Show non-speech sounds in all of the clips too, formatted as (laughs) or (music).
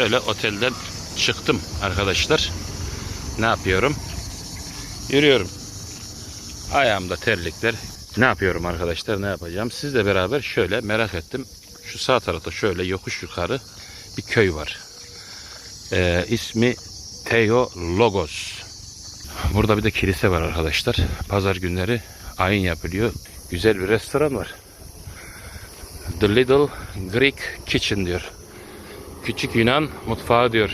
Şöyle otelden çıktım arkadaşlar. Ne yapıyorum? Yürüyorum. Ayağımda terlikler. Ne yapıyorum arkadaşlar? Ne yapacağım? Sizle beraber şöyle merak ettim. Şu sağ tarafta şöyle yokuş yukarı bir köy var. Ee, ismi Teo Logos. Burada bir de kilise var arkadaşlar. Pazar günleri ayin yapılıyor. Güzel bir restoran var. The Little Greek Kitchen diyor. Küçük Yunan mutfağı diyor.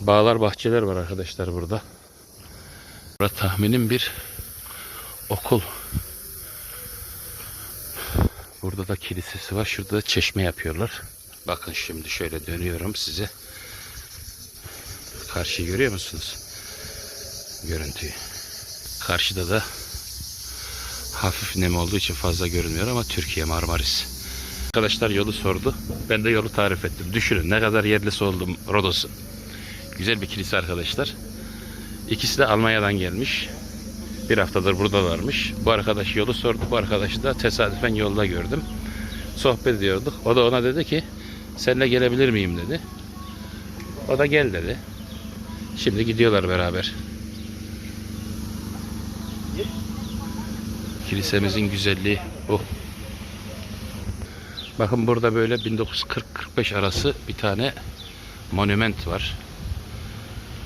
Bağlar bahçeler var arkadaşlar burada. Burada tahminim bir okul. Burada da kilisesi var. Şurada da çeşme yapıyorlar. Bakın şimdi şöyle dönüyorum size. Karşıyı görüyor musunuz? Görüntüyü. Karşıda da hafif nem olduğu için fazla görünmüyor ama Türkiye Marmaris. Arkadaşlar yolu sordu. Ben de yolu tarif ettim. Düşünün ne kadar yerlisi oldum Rodos'un. Güzel bir kilise arkadaşlar. İkisi de Almanya'dan gelmiş. Bir haftadır buradalarmış. Bu arkadaş yolu sordu. Bu arkadaşı da tesadüfen yolda gördüm. Sohbet ediyorduk. O da ona dedi ki seninle gelebilir miyim dedi. O da gel dedi. Şimdi gidiyorlar beraber. Kilisemizin güzelliği bu. Bakın burada böyle 1940-45 arası bir tane monument var.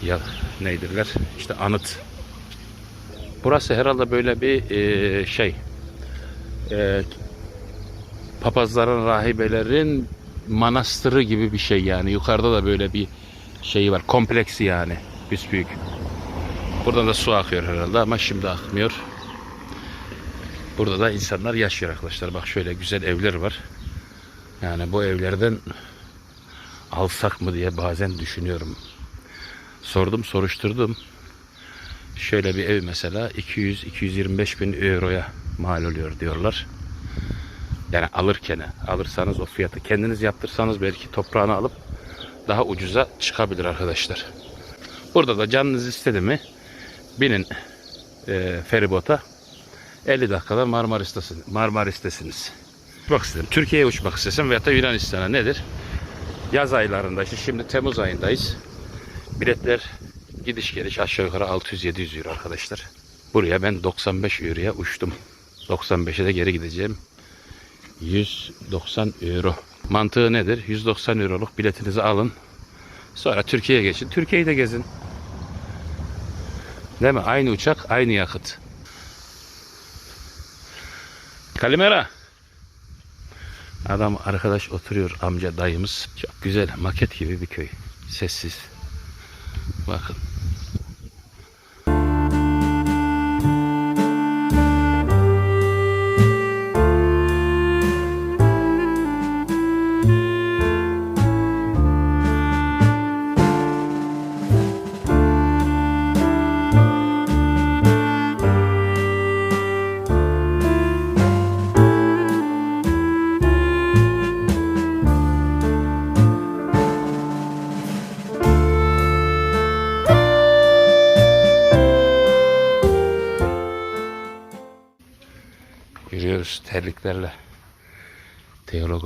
Ya neydirler? İşte anıt. Burası herhalde böyle bir e, şey. E, papazların, rahibelerin manastırı gibi bir şey yani. Yukarıda da böyle bir şeyi var. Kompleksi yani. Büyük. Buradan da su akıyor herhalde ama şimdi akmıyor. Burada da insanlar yaşıyor arkadaşlar. Bak şöyle güzel evler var. Yani bu evlerden alsak mı diye bazen düşünüyorum. Sordum, soruşturdum. Şöyle bir ev mesela 200-225 bin euroya mal oluyor diyorlar. Yani alırken, alırsanız o fiyatı kendiniz yaptırsanız belki toprağını alıp daha ucuza çıkabilir arkadaşlar. Burada da canınız istedi mi binin e, feribota 50 dakikada Marmaris'tesiniz. Marmaris'tesiniz. Uçmak istedim. Türkiye'ye uçmak istesem veyahut da Yunanistan'a nedir? Yaz aylarında işte şimdi Temmuz ayındayız. Biletler gidiş geliş aşağı yukarı 600-700 euro arkadaşlar. Buraya ben 95 euroya uçtum. 95'e de geri gideceğim. 190 euro. Mantığı nedir? 190 euroluk biletinizi alın. Sonra Türkiye'ye geçin. Türkiye'yi de gezin. Değil mi? Aynı uçak, aynı yakıt. Kalimera. Adam arkadaş oturuyor amca dayımız. Çok güzel maket gibi bir köy. Sessiz. Bakın.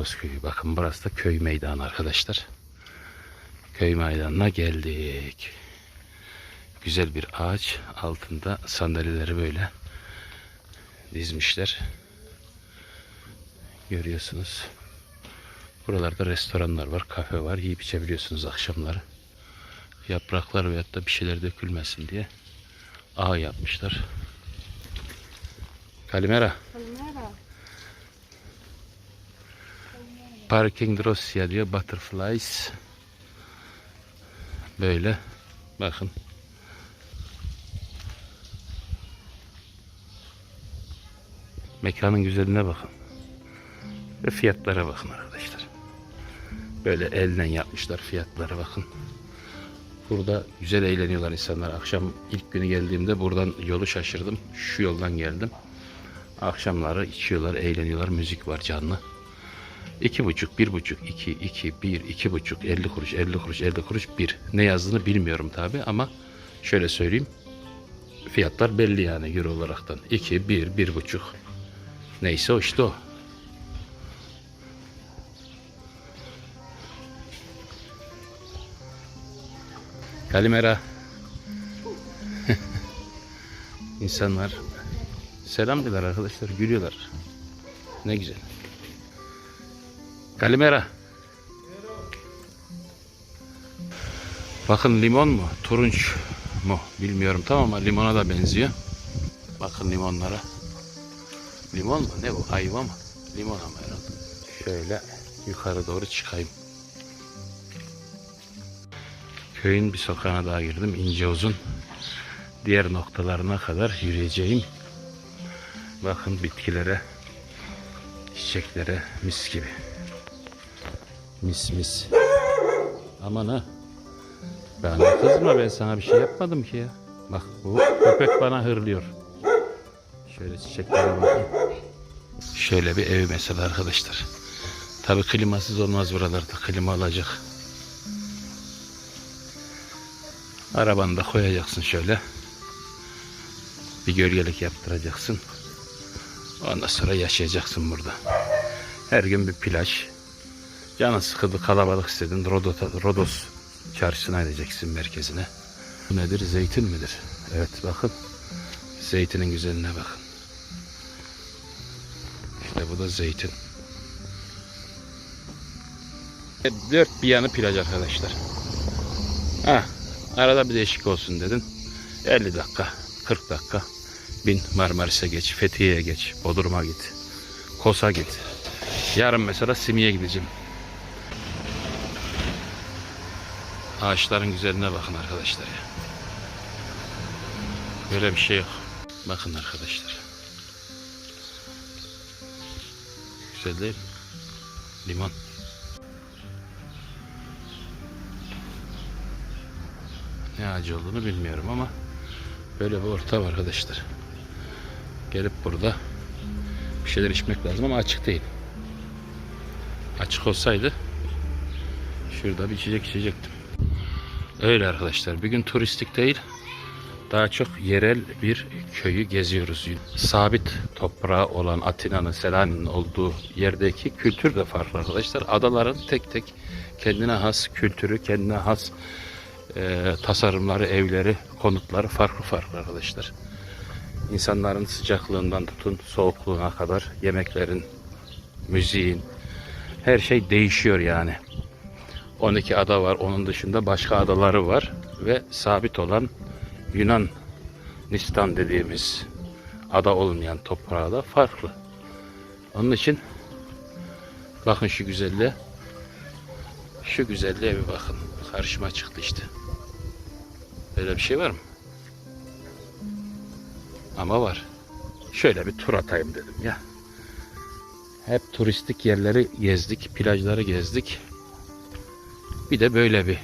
Teologos köyü. Bakın burası da köy meydanı arkadaşlar. Köy meydanına geldik. Güzel bir ağaç. Altında sandalyeleri böyle dizmişler. Görüyorsunuz. Buralarda restoranlar var, kafe var. Yiyip içebiliyorsunuz akşamları. Yapraklar veyahut da bir şeyler dökülmesin diye ağ yapmışlar. Kalimera. Kalmera. Parking Rusya diyor. Butterflies. Böyle. Bakın. Mekanın güzelliğine bakın. Ve fiyatlara bakın arkadaşlar. Böyle elden yapmışlar fiyatlara bakın. Burada güzel eğleniyorlar insanlar. Akşam ilk günü geldiğimde buradan yolu şaşırdım. Şu yoldan geldim. Akşamları içiyorlar, eğleniyorlar. Müzik var canlı. İki buçuk, bir buçuk, iki, iki, bir, iki buçuk, elli kuruş, elli kuruş, elli kuruş, bir. Ne yazdığını bilmiyorum tabi ama şöyle söyleyeyim. Fiyatlar belli yani euro olaraktan. İki, bir, bir buçuk. Neyse o işte o. Kalimera. (laughs) İnsanlar selam diler arkadaşlar, gülüyorlar. Ne güzel. Kalimera. Bakın limon mu? Turunç mu? Bilmiyorum tamam ama limona da benziyor. Bakın limonlara. Limon mu? Ne bu? Ayva mı? Limon ama herhalde. Şöyle yukarı doğru çıkayım. Köyün bir sokağına daha girdim. İnce uzun. Diğer noktalarına kadar yürüyeceğim. Bakın bitkilere, çiçeklere mis gibi. Mis mis. Aman ha. Bana kızma ben sana bir şey yapmadım ki ya. Bak bu köpek bana hırlıyor. Şöyle çiçeklere bakın. Şöyle bir ev mesela arkadaşlar. Tabii klimasız olmaz buralarda. Klima alacak. Arabanı da koyacaksın şöyle. Bir gölgelik yaptıracaksın. Ondan sonra yaşayacaksın burada. Her gün bir plaj. Canın sıkıldı kalabalık istedin. Rodos, Rodos çarşısına gideceksin merkezine. Bu nedir? Zeytin midir? Evet bakın. Zeytinin güzeline bakın. İşte bu da zeytin. Dört bir yanı plaj arkadaşlar. Ha, arada bir değişik olsun dedin. 50 dakika, 40 dakika. Bin Marmaris'e geç, Fethiye'ye geç, Bodrum'a git. Kos'a git. Yarın mesela Simi'ye gideceğim. Ağaçların güzelliğine bakın arkadaşlar ya. Böyle bir şey yok. Bakın arkadaşlar. Güzel değil mi? Limon. Ne ağacı olduğunu bilmiyorum ama böyle bir ortam arkadaşlar. Gelip burada bir şeyler içmek lazım ama açık değil. Açık olsaydı şurada bir içecek içecektim. Öyle arkadaşlar. Bir gün turistik değil. Daha çok yerel bir köyü geziyoruz. Sabit toprağı olan Atina'nın, Selanik'in olduğu yerdeki kültür de farklı arkadaşlar. Adaların tek tek kendine has kültürü, kendine has e, tasarımları, evleri, konutları farklı farklı arkadaşlar. İnsanların sıcaklığından tutun soğukluğuna kadar yemeklerin, müziğin her şey değişiyor yani. 12 ada var. Onun dışında başka adaları var ve sabit olan Yunanistan dediğimiz ada olmayan toprağı da farklı. Onun için bakın şu güzelliğe şu güzelliğe bir bakın. Karşıma çıktı işte. Böyle bir şey var mı? Ama var. Şöyle bir tur atayım dedim ya. Hep turistik yerleri gezdik, plajları gezdik. Bir de böyle bir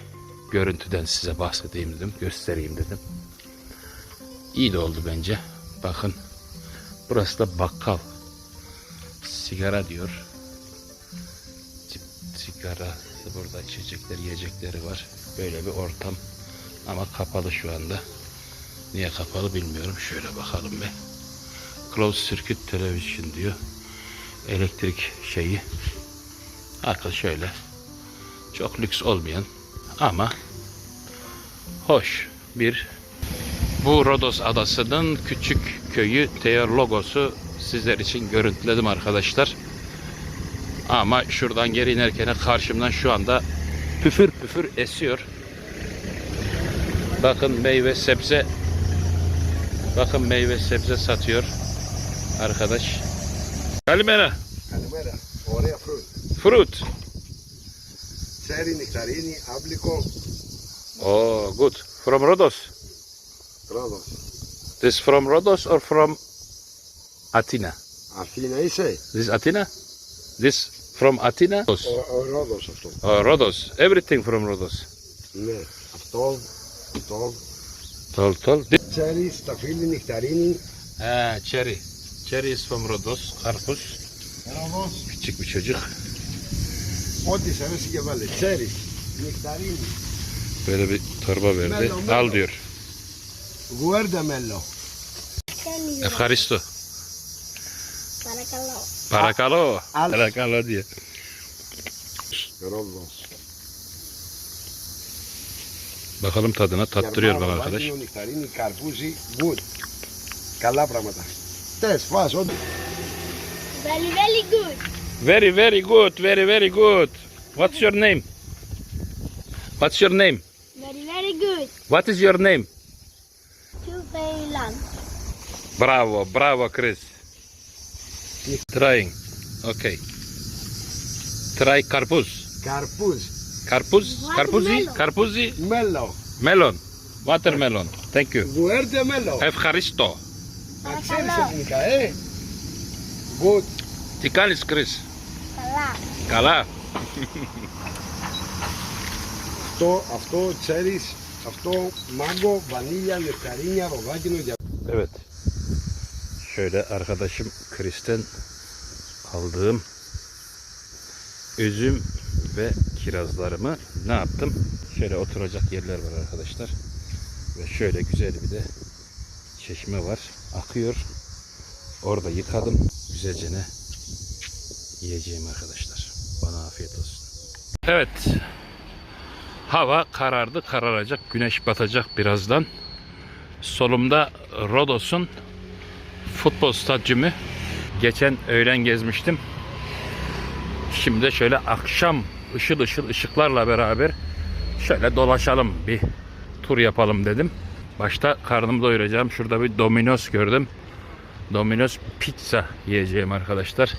görüntüden size bahsedeyim dedim, göstereyim dedim. İyi de oldu bence. Bakın. Burası da bakkal. Sigara diyor. Sigara. Burada içecekler, yiyecekleri var. Böyle bir ortam. Ama kapalı şu anda. Niye kapalı bilmiyorum. Şöyle bakalım bir. Closed Circuit Television diyor. Elektrik şeyi. Akıl şöyle. Çok lüks olmayan ama hoş bir bu Rodos adasının küçük köyü Teologos'u sizler için görüntüledim arkadaşlar. Ama şuradan geri inerken karşımdan şu anda püfür püfür esiyor. Bakın meyve sebze bakın meyve sebze satıyor arkadaş. Kalimera. Kalimera. Oraya fruit. Fruit. Τσέρι, νεκταρίνι, άμπλικο, Oh, good. From Rodos. τρόδος. This from Rodos or from Athena? Αθήνα είσαι. This Athena? This from Athena? Ο, ο Ρόδος αυτό. Oh, Rodos. Everything from Rodos. Ναι. Αυτό, αυτό. Tol tol. This, Τσέρι, σταφύλι, νεκταρίνι. ha, cherry. Cherry is from Rodos. Karpuz. Ρόδος. Küçük bir çocuk. Ό,τι σε αρέσει και βάλε. Τσέρι, νεκταρίνι. Böyle bir torba verdi. Melon, melon. Al diyor. Γουέρντα μέλο. Efkaristo. Παρακαλώ. Parakalo. al. Parakalo diye. Ρόδος. Bakalım tadına tattırıyor bana arkadaş. Βάγινο, νυχταρίνι, καρπούζι, good. Καλά πράγματα. Τες, φας, ό,τι. Very, very good. Very very good, very very good. What's your name? What's your name? Very, very good. What is your name? Tüfeğilan. Bravo, bravo Chris. Trying. Okay. Try karpuz. Καρπούζ. Karpuz, karpuzi, Watermelon. karpuzi, Μέλο. melon. Watermelon. Thank you. Γουέρτε μέλο. Ευχαριστώ. Να ξέρεις εθνικά, ε. Good. Τι κάνεις Chris? Καλά. Καλά. Αυτό, αυτό, ξέρεις, αυτό, μάγκο, βανίλια, νεκταρίνια, ροδάκινο, για Evet. Şöyle arkadaşım Chris'ten aldığım üzüm ve kirazlarımı ne yaptım? Şöyle oturacak yerler var arkadaşlar. Ve şöyle güzel bir de çeşme var. Akıyor. Orada yıkadım. Güzelce ne yiyeceğim arkadaşlar. Bana afiyet olsun. Evet. Hava karardı, kararacak. Güneş batacak birazdan. Solumda Rodos'un futbol stadyumu. Geçen öğlen gezmiştim. Şimdi de şöyle akşam ışıl ışıl ışıklarla beraber şöyle dolaşalım bir tur yapalım dedim. Başta karnımı doyuracağım. Şurada bir Domino's gördüm. Domino's pizza yiyeceğim arkadaşlar.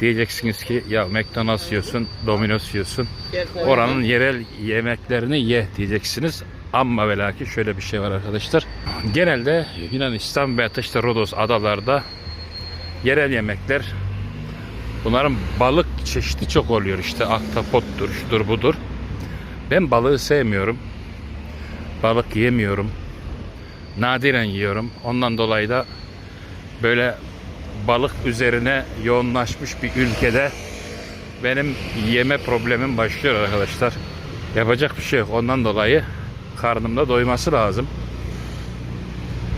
Diyeceksiniz ki ya McDonald's yiyorsun, Domino's yiyorsun. Oranın yerel yemeklerini ye diyeceksiniz. Ama ve lakin şöyle bir şey var arkadaşlar. Genelde Yunanistan ve işte Rodos adalarda yerel yemekler bunların balık çeşidi çok oluyor işte ahtapottur şudur budur. Ben balığı sevmiyorum. Balık yemiyorum. Nadiren yiyorum. Ondan dolayı da böyle balık üzerine yoğunlaşmış bir ülkede benim yeme problemim başlıyor arkadaşlar. Yapacak bir şey yok. Ondan dolayı karnımda doyması lazım.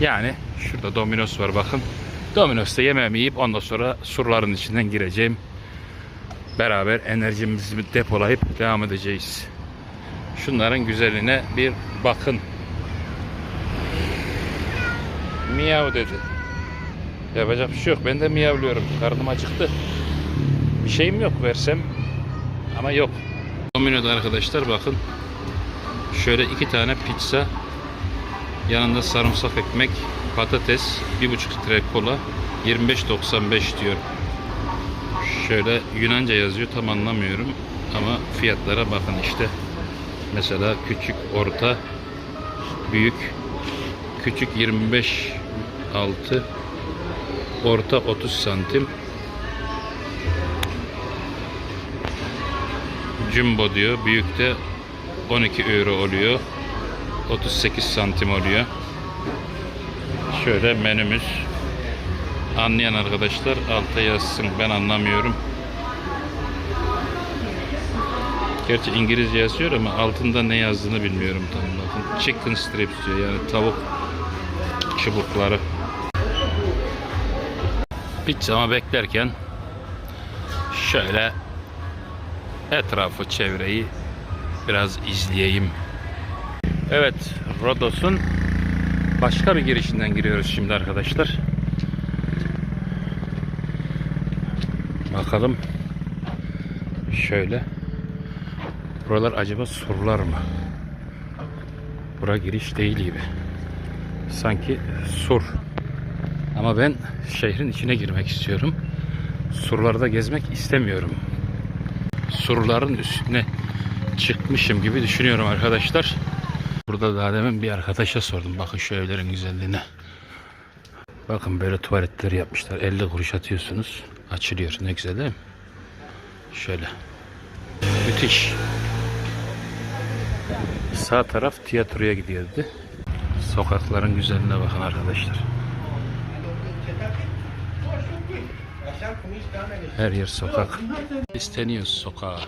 Yani şurada Domino's var bakın. Domino's'ta yemeğimi yiyip ondan sonra surların içinden gireceğim. Beraber enerjimizi depolayıp devam edeceğiz. Şunların güzelliğine bir bakın. Miyav dedi. Yapacak bir şey yok. Ben de miyavlıyorum. Karnım acıktı. Bir şeyim yok versem ama yok. Domino'da arkadaşlar bakın. Şöyle iki tane pizza. Yanında sarımsak ekmek, patates, bir buçuk litre kola, 25.95 diyor. Şöyle Yunanca yazıyor tam anlamıyorum ama fiyatlara bakın işte. Mesela küçük, orta, büyük, küçük 25 6 orta 30 santim Jumbo diyor. Büyük de 12 euro oluyor. 38 santim oluyor. Şöyle menümüz. Anlayan arkadaşlar alta yazsın. Ben anlamıyorum. Gerçi İngilizce yazıyor ama altında ne yazdığını bilmiyorum tam bakın. Chicken strips diyor yani tavuk çubukları. Pizzamı beklerken şöyle etrafı, çevreyi biraz izleyeyim. Evet, Rodos'un başka bir girişinden giriyoruz şimdi arkadaşlar. Bakalım. Şöyle. Buralar acaba surlar mı? Bura giriş değil gibi. Sanki sur. Ama ben şehrin içine girmek istiyorum. Surlarda gezmek istemiyorum surların üstüne çıkmışım gibi düşünüyorum arkadaşlar. Burada daha demin bir arkadaşa sordum. Bakın şu evlerin güzelliğine. Bakın böyle tuvaletleri yapmışlar. 50 kuruş atıyorsunuz. Açılıyor. Ne güzel değil mi? Şöyle. Müthiş. Sağ taraf tiyatroya gidiyordu. Sokakların güzelliğine bakın arkadaşlar. Her yer sokak. İsteniyoruz sokağa.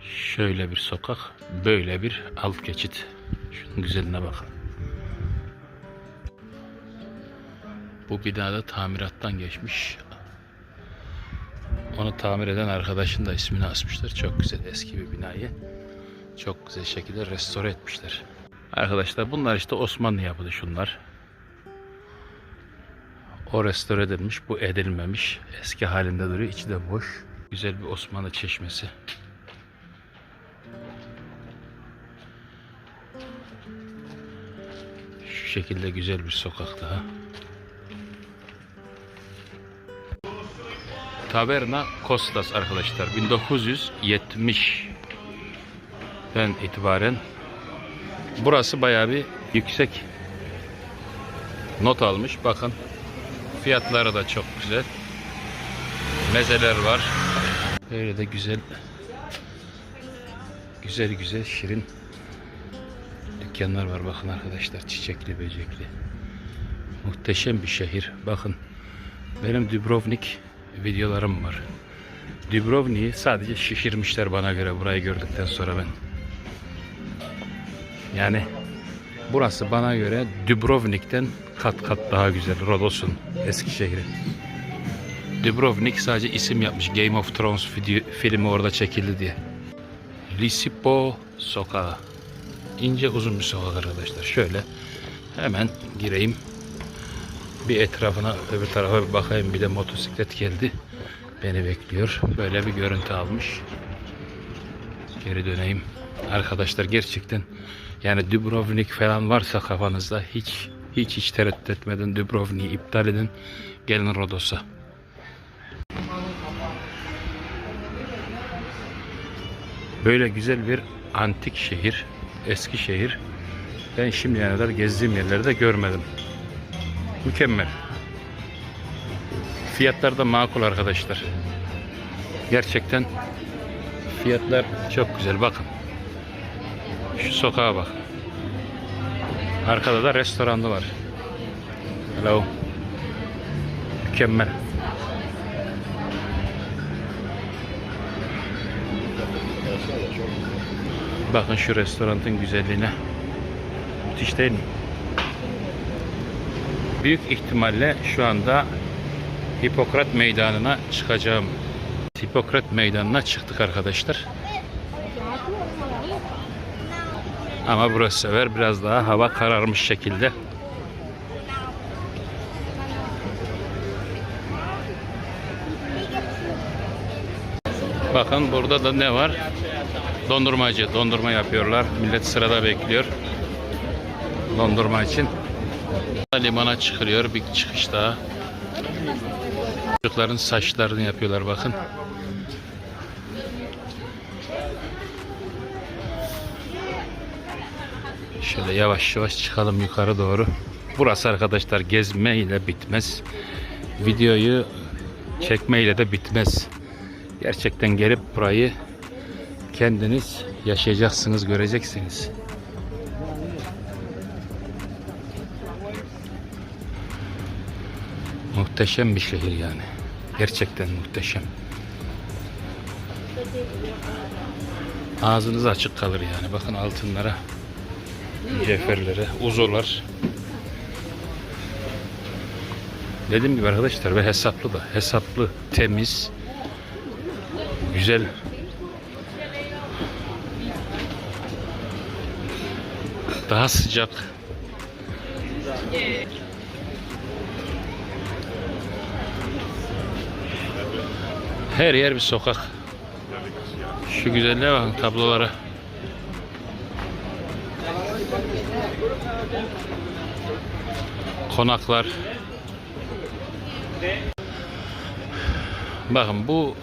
Şöyle bir sokak, böyle bir alt geçit. Şunun güzeline bakın. Bu binada tamirattan geçmiş. Onu tamir eden arkadaşın da ismini asmışlar. Çok güzel eski bir binayı. Çok güzel şekilde restore etmişler. Arkadaşlar bunlar işte Osmanlı yapıdı şunlar. O restore edilmiş, bu edilmemiş. Eski halinde duruyor, içi de boş. Güzel bir Osmanlı çeşmesi. Şu şekilde güzel bir sokak daha. Taverna Kostas arkadaşlar 1970'den itibaren burası bayağı bir yüksek not almış. Bakın fiyatları da çok güzel. Mezeler var. Böyle de güzel güzel güzel şirin dükkanlar var bakın arkadaşlar çiçekli böcekli. Muhteşem bir şehir. Bakın benim Dubrovnik videolarım var. Dubrovnik'i sadece şişirmişler bana göre burayı gördükten sonra ben. Yani burası bana göre Dubrovnik'ten kat kat daha güzel. Rodos'un eski şehri. Dubrovnik sadece isim yapmış. Game of Thrones filmi orada çekildi diye. Lisipo sokağı. İnce uzun bir sokak arkadaşlar. Şöyle hemen gireyim. Bir etrafına öbür tarafa bir bakayım. Bir de motosiklet geldi. Beni bekliyor. Böyle bir görüntü almış. Geri döneyim. Arkadaşlar gerçekten yani Dubrovnik falan varsa kafanızda hiç hiç hiç tereddüt etmeden Dubrovnik'i iptal edin. Gelin Rodos'a. Böyle güzel bir antik şehir, eski şehir. Ben şimdiye kadar gezdiğim yerlerde görmedim. Mükemmel. Fiyatlar da makul arkadaşlar. Gerçekten fiyatlar çok güzel. Bakın. Şu sokağa bak. Arkada da restoranı var. Hello. Mükemmel. Bakın şu restoranın güzelliğine. Müthiş değil mi? Büyük ihtimalle şu anda Hipokrat Meydanı'na çıkacağım. Hipokrat Meydanı'na çıktık arkadaşlar. Ama burası sefer biraz daha hava kararmış şekilde. Bakın burada da ne var? Dondurmacı. Dondurma yapıyorlar. Millet sırada bekliyor. Dondurma için. Limana çıkılıyor. Bir çıkış daha. Çocukların saçlarını yapıyorlar bakın. Şöyle yavaş yavaş çıkalım yukarı doğru. Burası arkadaşlar gezmeyle bitmez. Videoyu çekmeyle de bitmez. Gerçekten gelip burayı kendiniz yaşayacaksınız, göreceksiniz. Muhteşem bir şehir yani. Gerçekten muhteşem. Ağzınız açık kalır yani. Bakın altınlara, cevherlere, uzolar. Dediğim gibi arkadaşlar ve hesaplı da. Hesaplı, temiz, güzel. Daha sıcak. Her yer bir sokak. Şu güzelliğe bakın tablolara. Konaklar. Bakın bu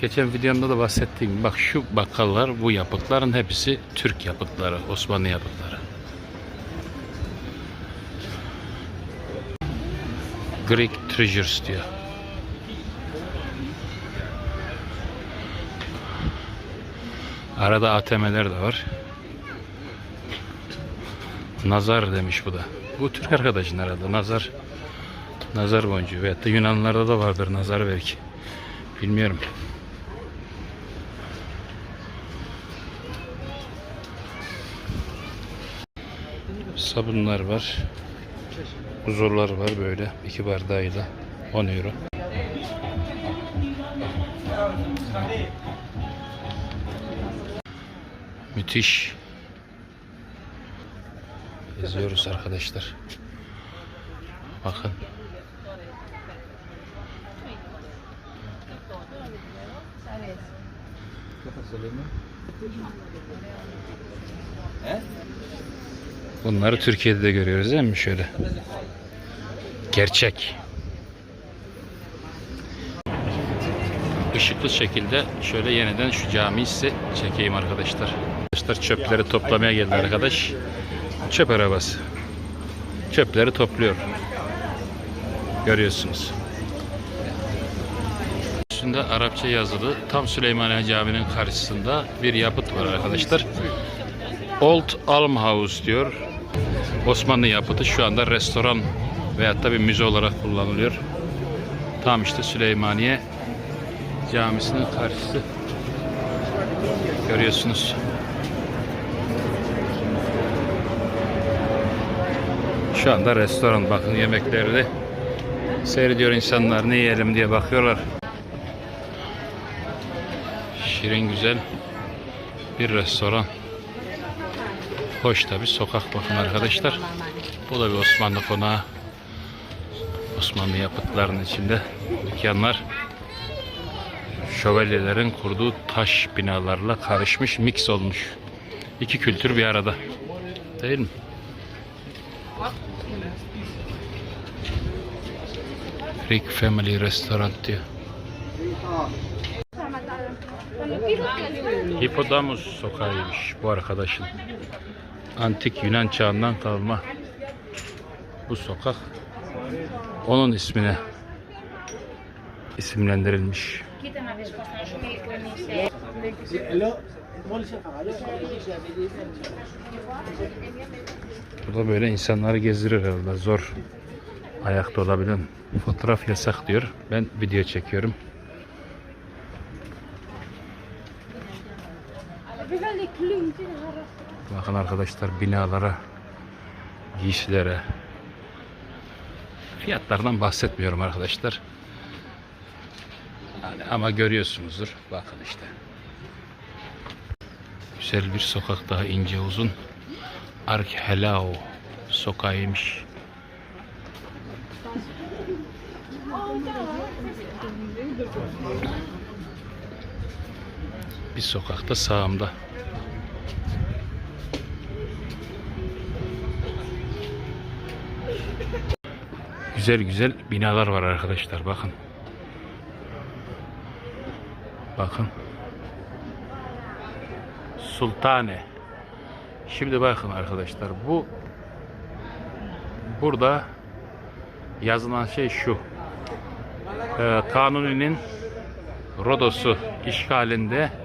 geçen videomda da bahsettiğim bak şu bakkallar bu yapıtların hepsi Türk yapıtları, Osmanlı yapıtları. Greek Treasures diyor. Arada ATM'ler de var. Nazar demiş bu da. Bu Türk arkadaşın herhalde. Nazar nazar boncuğu veyahut da Yunanlarda da vardır nazar belki. Bilmiyorum. Sabunlar var. Huzurlar var böyle. iki bardağıyla 10 euro. Müthiş. İzliyoruz arkadaşlar. Bakın. Bunları Türkiye'de de görüyoruz değil mi şöyle? Gerçek. Işıklı şekilde şöyle yeniden şu camiyi size çekeyim arkadaşlar. Arkadaşlar çöpleri toplamaya geldi arkadaş. Çöp arabası. Çöpleri topluyor. Görüyorsunuz. Üstünde Arapça yazılı tam Süleymaniye Camii'nin karşısında bir yapıt var arkadaşlar. Old Almhaus diyor. Osmanlı yapıtı şu anda restoran veyahut da bir müze olarak kullanılıyor. Tam işte Süleymaniye Camisi'nin karşısı. Görüyorsunuz. Şu anda restoran bakın yemekleri de seyrediyor insanlar ne yiyelim diye bakıyorlar. Şirin güzel bir restoran. Hoş tabi sokak bakın arkadaşlar. Bu da bir Osmanlı konağı. Osmanlı yapıtlarının içinde dükkanlar. Şövalyelerin kurduğu taş binalarla karışmış, mix olmuş. İki kültür bir arada. Değil mi? Rick Family Restaurant diyor. Hipodamus sokağıymış bu arkadaşın. Antik Yunan çağından kalma bu sokak onun ismine isimlendirilmiş. Burada böyle insanları gezdirir herhalde zor ayakta olabilen. Fotoğraf yasak diyor. Ben video çekiyorum. Bakın arkadaşlar binalara, giysilere. Fiyatlardan bahsetmiyorum arkadaşlar. Yani ama görüyorsunuzdur. Bakın işte. Güzel bir sokak daha ince uzun. Arkhelao sokağıymış. Bir sokakta sağımda. Güzel güzel binalar var arkadaşlar bakın. Bakın. Sultane. Şimdi bakın arkadaşlar bu burada yazılan şey şu. Ee, Kanuni'nin Rodos'u işgalinde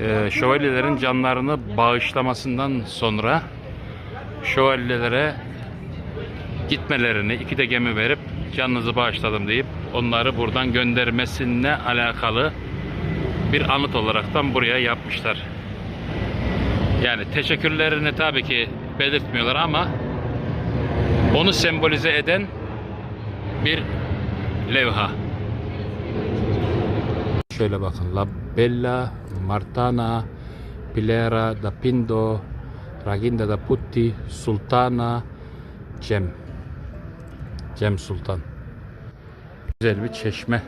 e, şövalyelerin canlarını bağışlamasından sonra şövalyelere gitmelerini iki de gemi verip canınızı bağışladım deyip onları buradan göndermesine alakalı bir anıt olaraktan buraya yapmışlar. Yani teşekkürlerini tabii ki belirtmiyorlar ama onu sembolize eden bir levha. Şöyle bakın. La Bella, Martana, Pilera da Pindo, Raginda da Putti, Sultana, Cem. Cem Sultan. Güzel bir çeşme.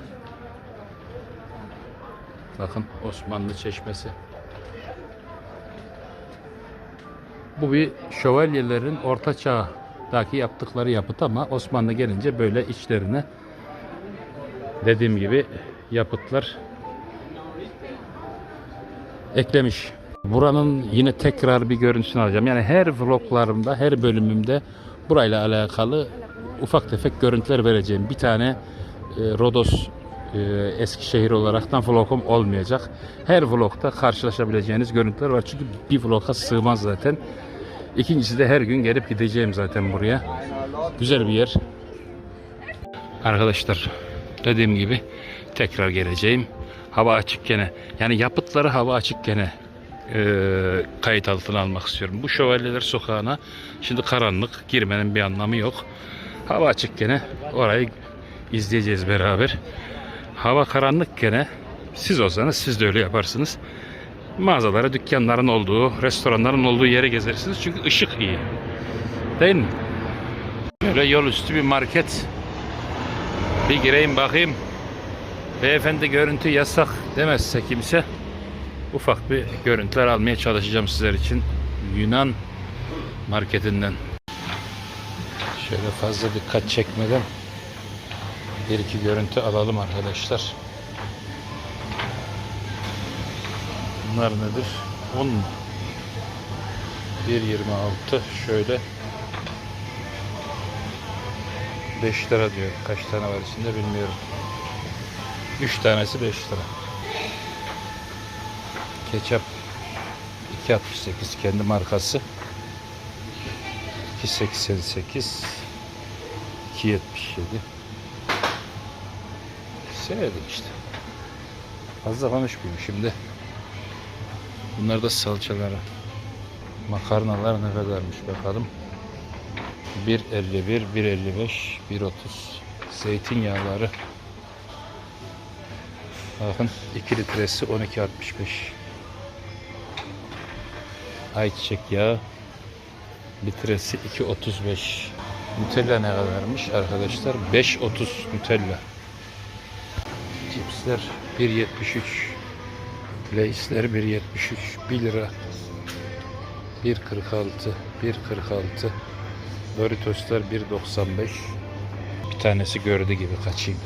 Bakın Osmanlı çeşmesi. Bu bir şövalyelerin orta çağdaki yaptıkları yapıt ama Osmanlı gelince böyle içlerine dediğim gibi yapıtlar eklemiş. Buranın yine tekrar bir görüntüsünü alacağım. Yani her vloglarımda, her bölümümde burayla alakalı ufak tefek görüntüler vereceğim. Bir tane e, Rodos e, Eskişehir olaraktan vlogum olmayacak. Her vlogda karşılaşabileceğiniz görüntüler var. Çünkü bir vloga sığmaz zaten. İkincisi de her gün gelip gideceğim zaten buraya. Güzel bir yer. Arkadaşlar dediğim gibi tekrar geleceğim. Hava açık gene. Yani yapıtları hava açık gene e, kayıt altına almak istiyorum. Bu Şövalyeler Sokağı'na şimdi karanlık girmenin bir anlamı yok. Hava açık gene orayı izleyeceğiz beraber. Hava karanlık gene Siz olsanız siz de öyle yaparsınız. Mağazalara, dükkanların olduğu, restoranların olduğu yere gezersiniz. Çünkü ışık iyi. Değil mi? Böyle yol üstü bir market. Bir gireyim bakayım. Beyefendi görüntü yasak demezse kimse ufak bir görüntüler almaya çalışacağım sizler için. Yunan marketinden. Şöyle fazla dikkat çekmeden bir iki görüntü alalım arkadaşlar. Bunlar nedir? 10 mu? 1.26 şöyle 5 lira diyor. Kaç tane var içinde bilmiyorum. 3 tanesi 5 lira. Ketçap 2.68 kendi markası. 2.88 2.77 Sevdim işte. Fazla konuşmayayım şimdi. Bunlar da salçaları. Makarnalar ne kadarmış bakalım. 1.51, 1.55, 1.30 zeytinyağları. Bakın 2 litresi 12.65. Ayçiçek yağı litresi 2.35. Nutella ne kadarmış arkadaşlar? 5.30 Nutella. Cipsler 1.73. Leysler 1.73. 1 lira. 1.46. 1.46. Doritoslar 1.95. Bir tanesi gördü gibi kaçayım.